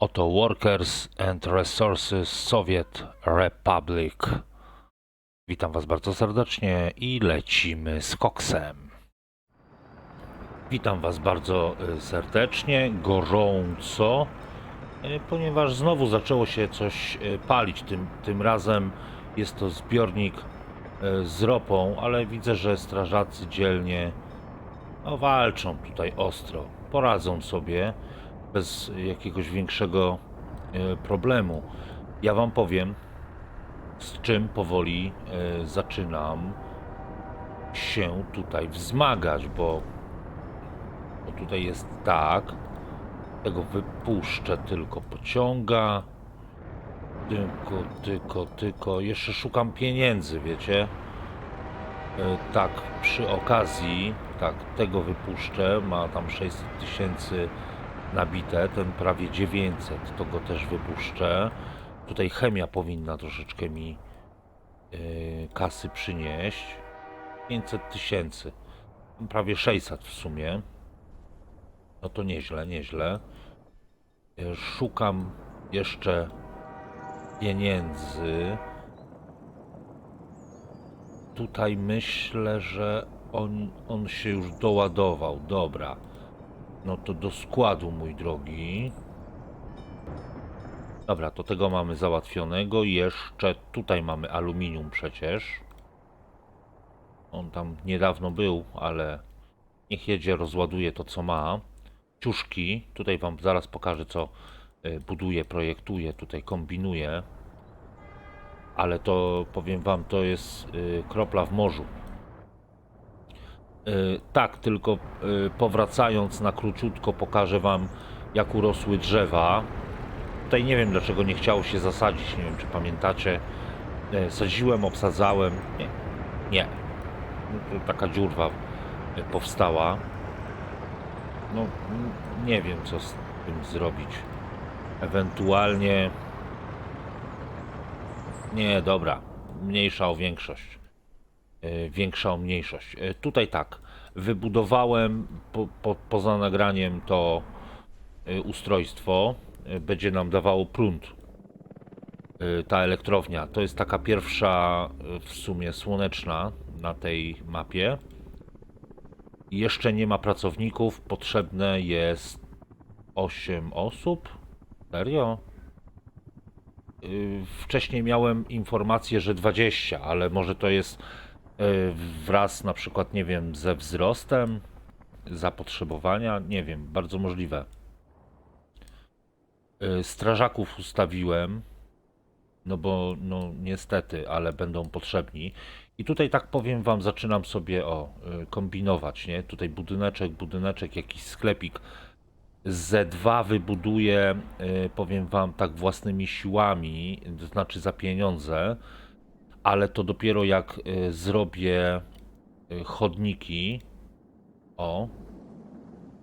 Oto Workers and Resources Soviet Republic. Witam Was bardzo serdecznie i lecimy z koksem. Witam Was bardzo y, serdecznie, gorąco, y, ponieważ znowu zaczęło się coś y, palić. Tym, tym razem jest to zbiornik z ropą, ale widzę, że strażacy dzielnie no, walczą tutaj ostro. Poradzą sobie bez jakiegoś większego e, problemu. Ja Wam powiem, z czym powoli e, zaczynam się tutaj wzmagać, bo, bo tutaj jest tak, tego wypuszczę tylko pociąga, tylko, tylko, tylko, jeszcze szukam pieniędzy, wiecie? E, Tak, przy okazji, tak, tego wypuszczę, ma tam 600 tysięcy nabite, ten prawie 900, to go też wypuszczę. Tutaj chemia powinna troszeczkę mi yy, kasy przynieść. 500 tysięcy, prawie 600 w sumie. No to nieźle, nieźle. Yy, Szukam jeszcze pieniędzy. Tutaj myślę, że on, on się już doładował. Dobra. No to do składu, mój drogi. Dobra, to tego mamy załatwionego. Jeszcze tutaj mamy aluminium przecież. On tam niedawno był, ale niech jedzie, rozładuje to, co ma. Ciuszki. Tutaj wam zaraz pokażę, co y, buduje, projektuje, tutaj kombinuje. Ale to, powiem wam, to jest y, kropla w morzu. Y, Tak, tylko y, powracając na króciutko pokażę Wam jak urosły drzewa. Tutaj nie wiem dlaczego nie chciało się zasadzić, nie wiem czy pamiętacie. Y, Sadziłem, obsadzałem. Nie. Nie. No, Taka dziurwa powstała. No nie wiem co z tym zrobić. Ewentualnie... Nie, dobra. Mniejsza o większość większa o mniejszość. Y, Tutaj tak, wybudowałem po, po, poza nagraniem to y, ustrojstwo. Będzie nam dawało prąd. Ta elektrownia to jest taka pierwsza w sumie słoneczna na tej mapie. Jeszcze nie ma pracowników, potrzebne jest 8 osób. Serio? Wcześniej miałem informację, że 20, ale może to jest wraz na przykład, nie wiem, ze wzrostem zapotrzebowania, nie wiem, bardzo możliwe. Y, Strażaków ustawiłem, no bo no niestety, ale będą potrzebni. I tutaj tak powiem wam, zaczynam sobie o y, kombinować, nie? Tutaj budyneczek, budyneczek, jakiś sklepik. Z2 wybuduję, y, powiem wam tak własnymi siłami, to znaczy za pieniądze, ale to dopiero jak y, zrobię y, chodniki. O,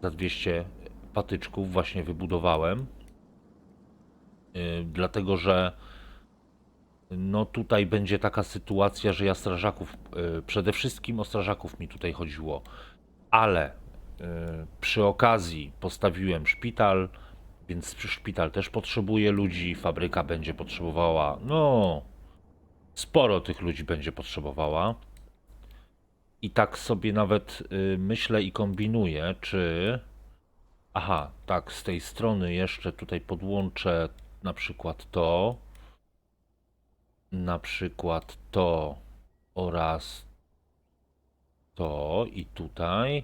za 200 patyczków właśnie wybudowałem. Y, dlatego, że no tutaj będzie taka sytuacja, że ja strażaków, przede wszystkim o strażaków mi tutaj chodziło, ale przy okazji postawiłem szpital, więc szpital też potrzebuje ludzi, fabryka będzie potrzebowała, no sporo tych ludzi będzie potrzebowała. I tak sobie nawet y, myślę i kombinuję, czy. Aha, tak, z tej strony jeszcze tutaj podłączę na przykład to. Na przykład to oraz to i tutaj.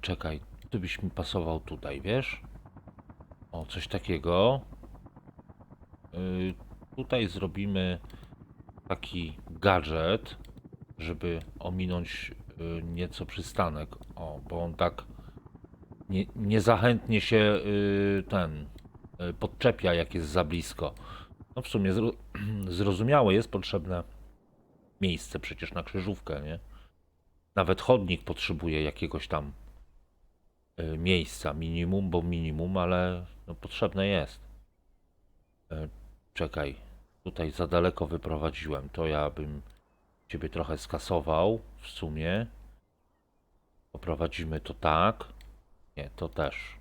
Czekaj, ty byś mi pasował tutaj, wiesz? O, coś takiego. Y, tutaj zrobimy taki gadżet, żeby ominąć y, nieco przystanek. O, bo on tak nie, niezachętnie się y, ten y, podczepia, jak jest za blisko. No w sumie zro, zrozumiałe jest potrzebne miejsce przecież na krzyżówkę, nie? Nawet chodnik potrzebuje jakiegoś tam miejsca, minimum, bo minimum, ale no, potrzebne jest. Czekaj, tutaj za daleko wyprowadziłem, to ja bym ciebie trochę skasował w sumie. Poprowadzimy to tak. Nie, to też.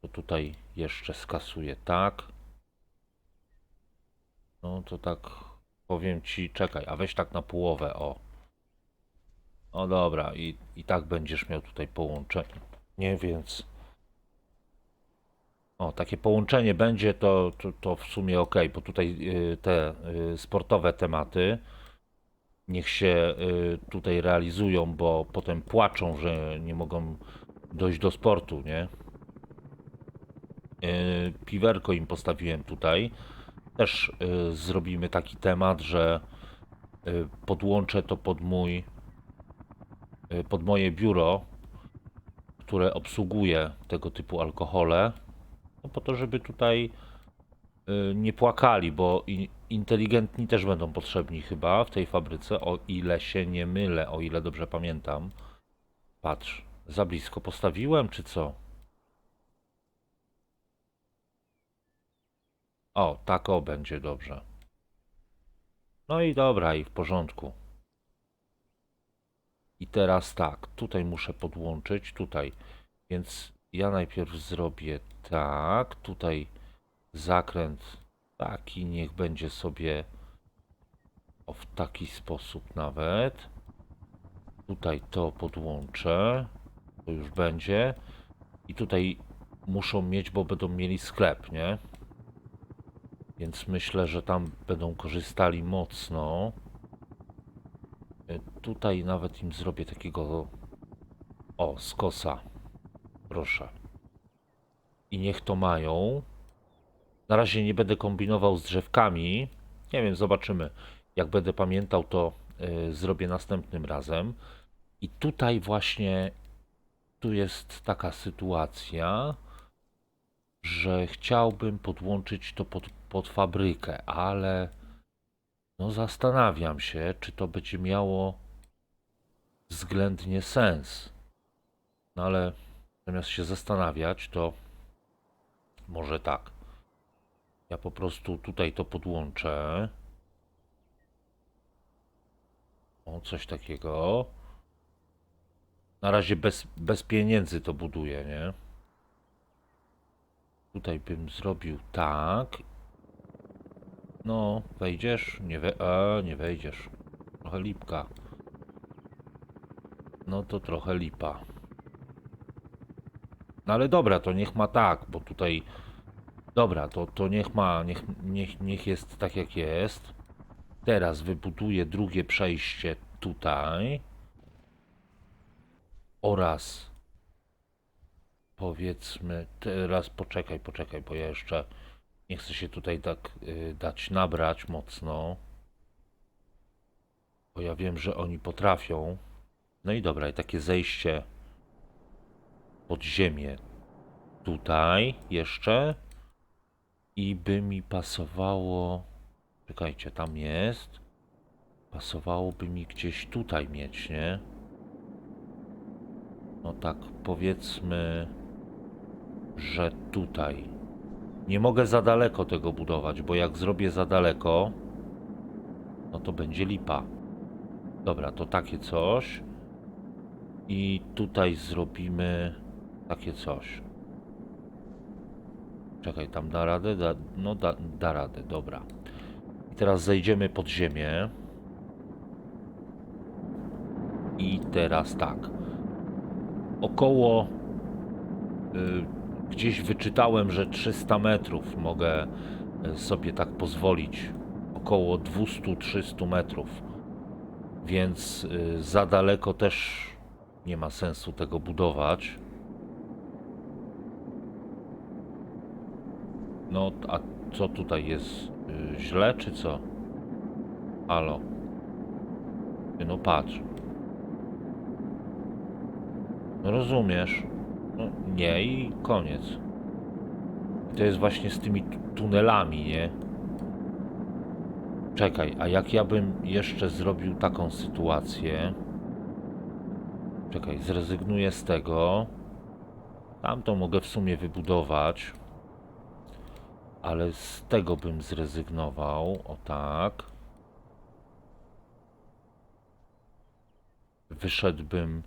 To tutaj jeszcze skasuję tak. No to tak powiem ci, czekaj, a weź tak na połowę, o. O dobra, i, i tak będziesz miał tutaj połączenie. Nie, więc. O, takie połączenie będzie, to, to, to w sumie ok, bo tutaj y, te y, sportowe tematy niech się y, tutaj realizują, bo potem płaczą, że nie mogą dojść do sportu, nie? Piwerko im postawiłem tutaj. Też zrobimy taki temat, że podłączę to pod mój pod moje biuro, które obsługuje tego typu alkohole, no po to, żeby tutaj y, nie płakali, bo inteligentni też będą potrzebni chyba w tej fabryce, o ile się nie mylę, o ile dobrze pamiętam. Patrz, za blisko postawiłem, czy co? O, tak o będzie dobrze. No i dobra, i w porządku. I teraz tak, tutaj muszę podłączyć, tutaj. Więc ja najpierw zrobię tak, tutaj zakręt taki, niech będzie sobie o w taki sposób nawet. Tutaj to podłączę, to już będzie. I tutaj muszą mieć, bo będą mieli sklep, nie? Więc myślę, że tam będą korzystali mocno. Y, Tutaj nawet im zrobię takiego o, skosa. Proszę. I niech to mają. Na razie nie będę kombinował z drzewkami. Nie wiem, zobaczymy. Jak będę pamiętał, to y, zrobię następnym razem. I tutaj właśnie tu jest taka sytuacja, że chciałbym podłączyć to pod, pod fabrykę, ale no zastanawiam się, czy to będzie miało względnie sens. No ale zamiast się zastanawiać, to może tak. Ja po prostu tutaj to podłączę. O, coś takiego. Na razie bez, bez pieniędzy to buduję, nie? Tutaj bym zrobił tak. No, wejdziesz? Nie we... A, nie wejdziesz. Trochę lipka. No to trochę lipa. No ale dobra, to niech ma tak, bo tutaj... Dobra, to, to niech ma, niech, niech, niech jest tak jak jest. Teraz wybuduję drugie przejście tutaj. Oraz powiedzmy, teraz poczekaj, poczekaj, bo ja jeszcze nie chcę się tutaj tak y, dać nabrać mocno. Bo ja wiem, że oni potrafią. No i dobra, i takie zejście pod ziemię tutaj jeszcze. I by mi pasowało. Czekajcie, tam jest. Pasowałoby mi gdzieś tutaj mieć, nie? No tak, powiedzmy, że tutaj. Nie mogę za daleko tego budować, bo jak zrobię za daleko, no to będzie lipa. Dobra, to takie coś. I tutaj zrobimy takie coś. Czekaj, tam da radę? Da, no da, da radę, dobra. I teraz zejdziemy pod ziemię. I teraz tak. Około y, gdzieś wyczytałem, że 300 metrów mogę y, sobie tak pozwolić. Około 200-300 metrów. Więc y, za daleko też nie ma sensu tego budować. No, a co tutaj jest? Y, źle czy co? Halo. No patrz. No rozumiesz? No nie i koniec. I to jest właśnie z tymi tu- tunelami, nie? Czekaj, a jak ja bym jeszcze zrobił taką sytuację? Czekaj, zrezygnuję z tego. Tamto mogę w sumie wybudować. Ale z tego bym zrezygnował. O tak. Wyszedłbym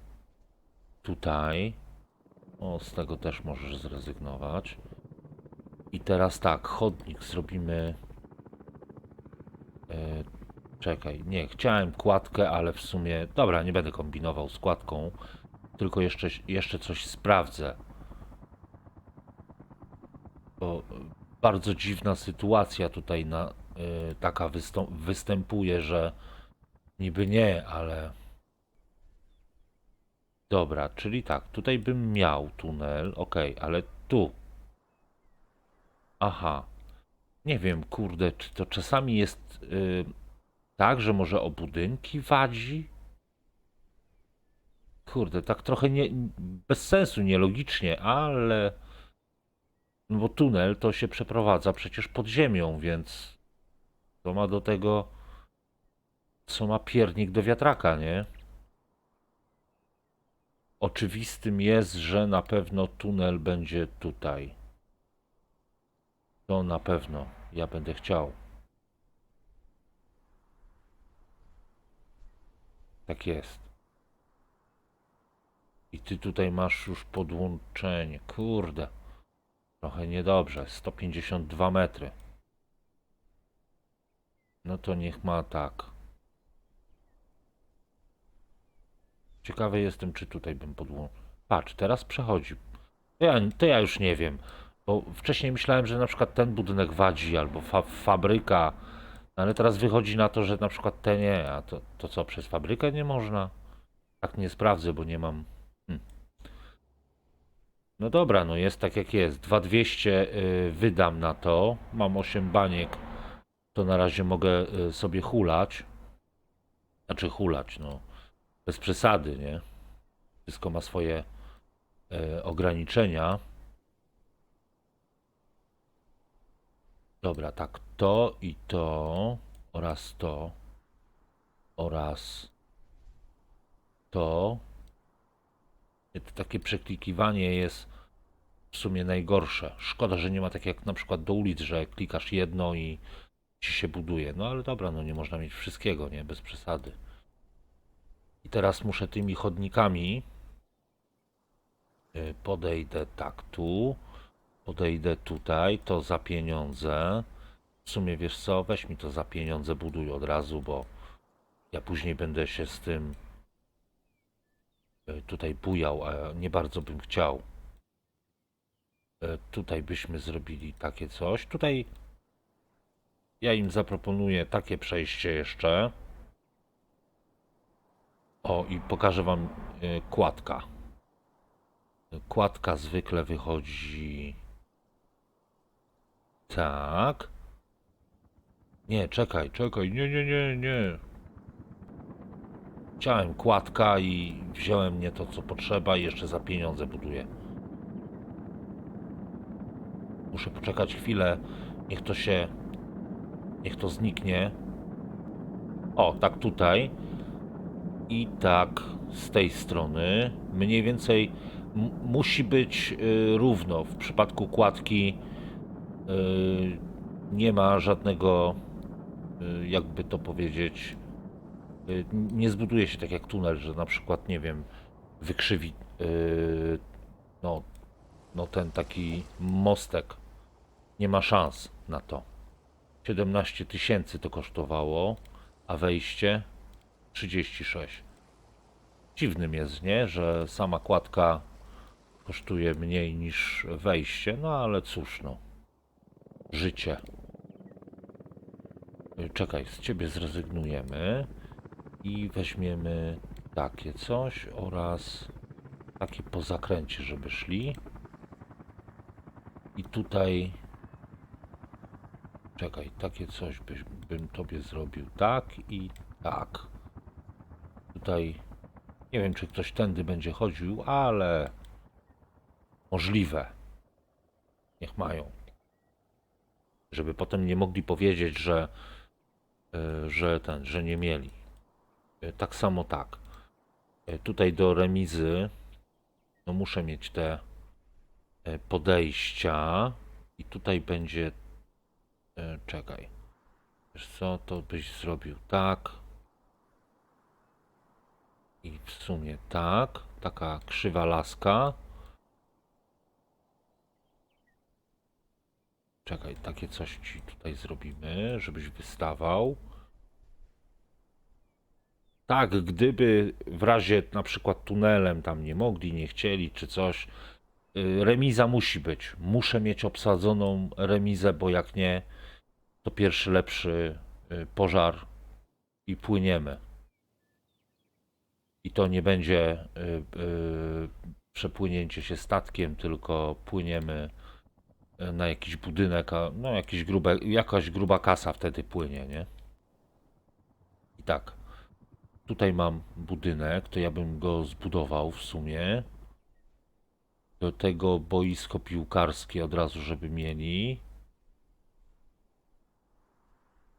tutaj. O, z tego też możesz zrezygnować. I teraz tak, chodnik zrobimy. E, czekaj, nie, chciałem kładkę, ale w sumie. Dobra, nie będę kombinował z kładką. Tylko jeszcze, jeszcze coś sprawdzę. Bo e, bardzo dziwna sytuacja tutaj na, e, taka występuje, że niby nie, ale. Dobra, czyli tak, tutaj bym miał tunel, ok, ale tu. Aha. Nie wiem, kurde, czy to czasami jest y, tak, że może o budynki wadzi? Kurde, tak trochę nie, bez sensu, nielogicznie, ale. No bo tunel to się przeprowadza przecież pod ziemią, więc to ma do tego, co ma piernik do wiatraka, nie? Oczywistym jest, że na pewno tunel będzie tutaj. To na pewno. Ja będę chciał. Tak jest. I ty tutaj masz już podłączenie. Kurde. Trochę niedobrze. 152 metry. No to niech ma tak. Ciekawy jestem, czy tutaj bym podłączył. Patrz, teraz przechodzi. To ja, to ja już nie wiem. Bo wcześniej myślałem, że na przykład ten budynek wadzi albo fa fabryka, no ale teraz wychodzi na to, że na przykład te nie, a to, to co, przez fabrykę nie można? Tak nie sprawdzę, bo nie mam. No dobra, no jest tak jak jest. 2200 y, wydam na to. Mam 8 baniek. To na razie mogę y, sobie hulać. Znaczy hulać, no. Bez przesady, nie? Wszystko ma swoje y, ograniczenia. Dobra, tak, to i to oraz to oraz to. To takie przeklikiwanie jest w sumie najgorsze. Szkoda, że nie ma tak jak na przykład do ulic, że klikasz jedno i ci się buduje. No ale dobra, no nie można mieć wszystkiego, nie? Bez przesady. I teraz muszę tymi chodnikami y, podejdę tak tu. Podejdę tutaj, to za pieniądze. W sumie wiesz co, weź mi to za pieniądze, buduj od razu, bo ja później będę się z tym e, tutaj bujał, a nie bardzo bym chciał. E, Tutaj byśmy zrobili takie coś. Tutaj ja im zaproponuję takie przejście jeszcze. O, i pokażę wam e, kładka. Kładka zwykle wychodzi tak. Nie, czekaj, czekaj. Nie, nie, nie, nie. Chciałem kładka i wziąłem nie to, co potrzeba i jeszcze za pieniądze buduję. Muszę poczekać chwilę. Niech to się... Niech to zniknie. O, tak tutaj. I tak z tej strony. Mniej więcej musi być y, równo. W przypadku kładki y, nie ma żadnego, y, jakby to powiedzieć, y, nie zbuduje się tak jak tunel, że na przykład, nie wiem, wykrzywi y, no, no ten taki mostek. Nie ma szans na to. 17 tysięcy to kosztowało, a wejście 36. Dziwnym jest, nie, że sama kładka kosztuje mniej niż wejście, no ale cóż, no. Życie. Czekaj, z ciebie zrezygnujemy i weźmiemy takie coś oraz takie po zakręcie, żeby szli. I tutaj czekaj, takie coś byś, bym tobie zrobił tak i tak. Tutaj nie wiem, czy ktoś tędy będzie chodził, ale możliwe. Niech mają żeby potem nie mogli powiedzieć, że, e, że ten, że nie mieli. E, Tak samo tak. E, Tutaj do remizy no muszę mieć te podejścia i tutaj będzie E, czekaj. Wiesz co, to byś zrobił tak. I w sumie tak. Taka krzywa laska. Czekaj, takie coś ci tutaj zrobimy, żebyś wystawał. Tak, gdyby w razie na przykład tunelem tam nie mogli, nie chcieli czy coś, y, remiza musi być. Muszę mieć obsadzoną remizę, bo jak nie, to pierwszy lepszy y, pożar i płyniemy. I to nie będzie y, y, przepłynięcie się statkiem, tylko płyniemy na jakiś budynek, a no jakiś grube, jakaś gruba kasa wtedy płynie, nie? I tak. Tutaj mam budynek, to ja bym go zbudował w sumie. Do tego boisko piłkarskie od razu, żeby mieli.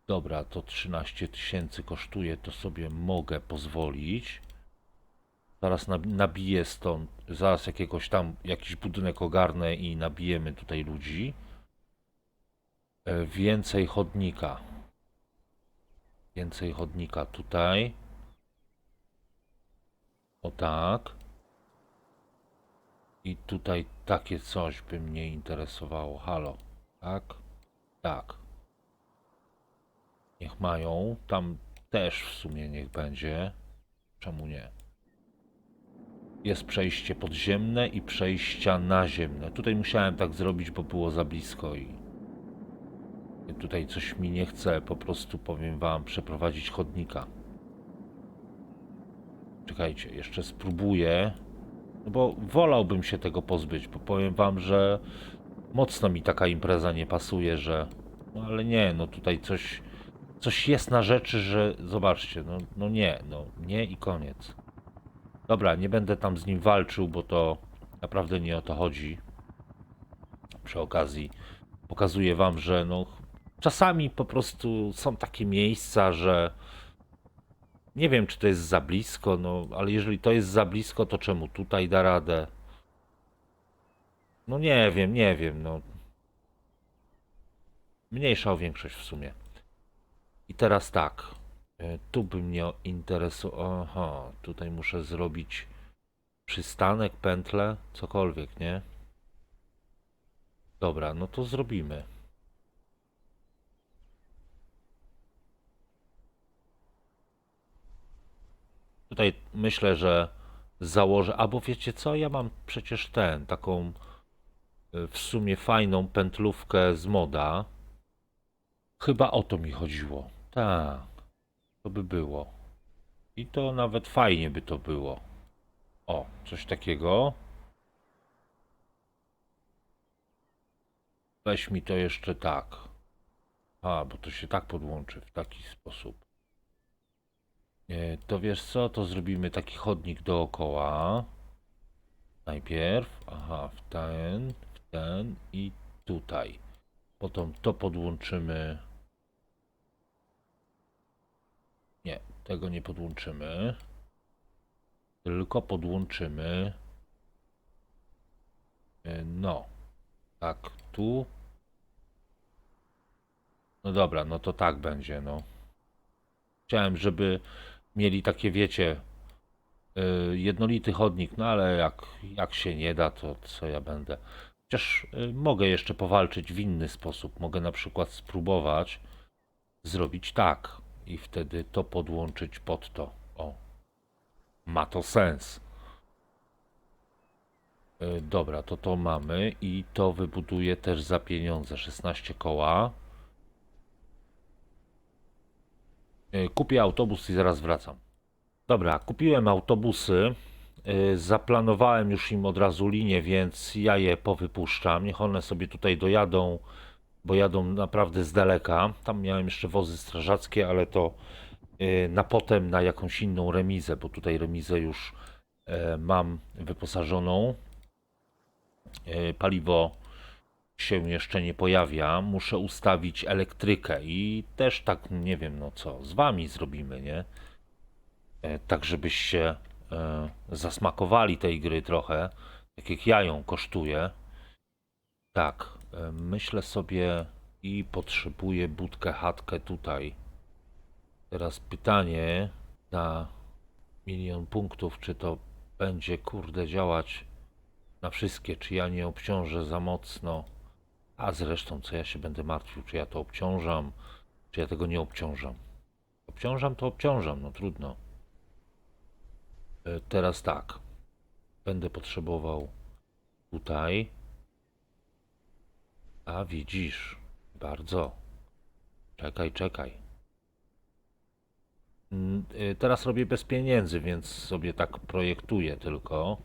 Dobra, to 13 tysięcy kosztuje, to sobie mogę pozwolić. Zaraz nab- nabiję stąd, zaraz jakiegoś tam, jakiś budynek ogarnę i nabijemy tutaj ludzi. E, Więcej chodnika. Więcej chodnika tutaj. O tak. I tutaj takie coś by mnie interesowało. Halo. Tak? Tak. Niech mają. Tam też w sumie niech będzie. Czemu nie? Jest przejście podziemne i przejścia naziemne. Tutaj musiałem tak zrobić, bo było za blisko i tutaj coś mi nie chce. Po prostu powiem wam przeprowadzić chodnika. Czekajcie, jeszcze spróbuję. No bo wolałbym się tego pozbyć, bo powiem wam, że mocno mi taka impreza nie pasuje, że. No ale nie, no tutaj coś. Coś jest na rzeczy, że. Zobaczcie, no, no nie, no nie i koniec. Dobra, nie będę tam z nim walczył, bo to naprawdę nie o to chodzi. Przy okazji pokazuję wam, że no czasami po prostu są takie miejsca, że nie wiem, czy to jest za blisko, no ale jeżeli to jest za blisko, to czemu tutaj da radę? No nie wiem, nie wiem, no. Mniejsza o większość w sumie. I teraz tak. e, Tu by mnie interesowało. Aha, tutaj muszę zrobić przystanek, pętlę, cokolwiek, nie? Dobra, no to zrobimy. Tutaj myślę, że założę. Albo wiecie co? Ja mam przecież ten, taką y, w sumie fajną pętlówkę z moda. Chyba o to mi chodziło. Tak, to by było. I to nawet fajnie by to było. O, coś takiego. Weź mi to jeszcze tak. A, bo to się tak podłączy w taki sposób. Nie, to wiesz co, to zrobimy taki chodnik dookoła. Najpierw, aha, w ten, w ten i tutaj. Potem to podłączymy. Nie, tego nie podłączymy. Tylko podłączymy. e, No, tak, tu. No dobra, no to tak będzie, no. Chciałem, żeby mieli takie, wiecie, y, jednolity chodnik, no ale jak, jak się nie da, to co ja będę. Chociaż y, mogę jeszcze powalczyć w inny sposób. Mogę na przykład spróbować zrobić tak i wtedy to podłączyć pod to. O, ma to sens. Y, Dobra, to to mamy i to wybuduję też za pieniądze. 16 koła. Y, Kupię autobus i zaraz wracam. Dobra, kupiłem autobusy. y, Zaplanowałem już im od razu linię, więc ja je powypuszczam. Niech one sobie tutaj dojadą, bo jadą naprawdę z daleka. Tam miałem jeszcze wozy strażackie, ale to y, na potem na jakąś inną remizę, bo tutaj remizę już e, mam wyposażoną. E, Paliwo się jeszcze nie pojawia. Muszę ustawić elektrykę i też tak, nie wiem, no co, z wami zrobimy, nie? E, tak żebyście zasmakowali tej gry trochę, tak jak ja ją kosztuję. Tak, myślę sobie i potrzebuję budkę, chatkę tutaj. Teraz pytanie na milion punktów, czy to będzie kurde działać na wszystkie, czy ja nie obciążę za mocno A zresztą, co ja się będę martwił? Czy ja to obciążam, czy ja tego nie obciążam? Obciążam to obciążam, no trudno. E, Teraz tak. Będę potrzebował tutaj. A widzisz, bardzo. Czekaj, czekaj. Mm, y, Teraz robię bez pieniędzy, więc sobie tak projektuję tylko.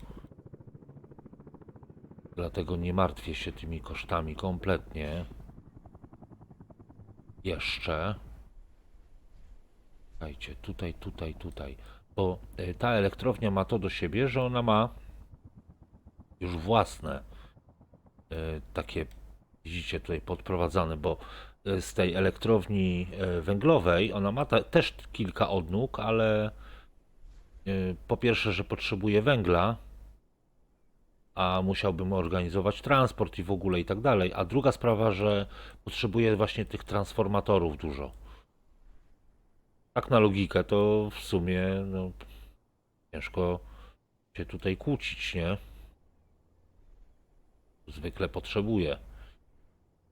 Dlatego nie martwię się tymi kosztami kompletnie. Jeszcze. Słuchajcie, tutaj, tutaj, tutaj. Bo y, ta elektrownia ma to do siebie, że ona ma już własne y, takie, widzicie tutaj podprowadzane, bo y, z tej elektrowni y, węglowej ona ma te, też kilka odnóg, ale y, po pierwsze, że potrzebuje węgla, a musiałbym organizować transport i w ogóle i tak dalej. A druga sprawa, że potrzebuje właśnie tych transformatorów dużo. Tak na logikę to w sumie no, ciężko się tutaj kłócić, nie? Zwykle potrzebuję.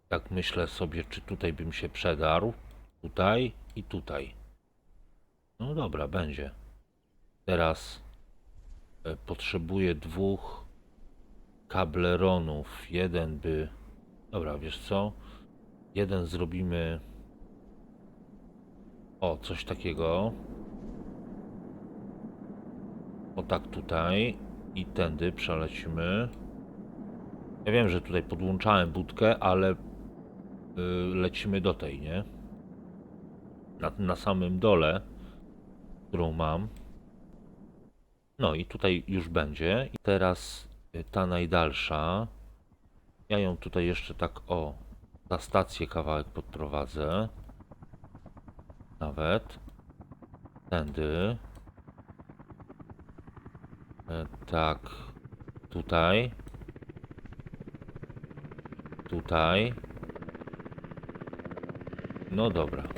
Tak myślę sobie, czy tutaj bym się przedarł. Tutaj i tutaj. No dobra, będzie. Teraz e, potrzebuję dwóch kableronów. Jeden by. Dobra, wiesz co? Jeden zrobimy. O, coś takiego. O tak tutaj. I tędy przelecimy. Ja wiem, że tutaj podłączałem budkę, ale lecimy do tej, nie? Na, na samym dole, którą mam. No i tutaj już będzie. I teraz y, ta najdalsza. Ja ją tutaj jeszcze tak o za stację kawałek podprowadzę. Nawet. Tędy. E, tak. Tutaj. Tutaj. No dobra.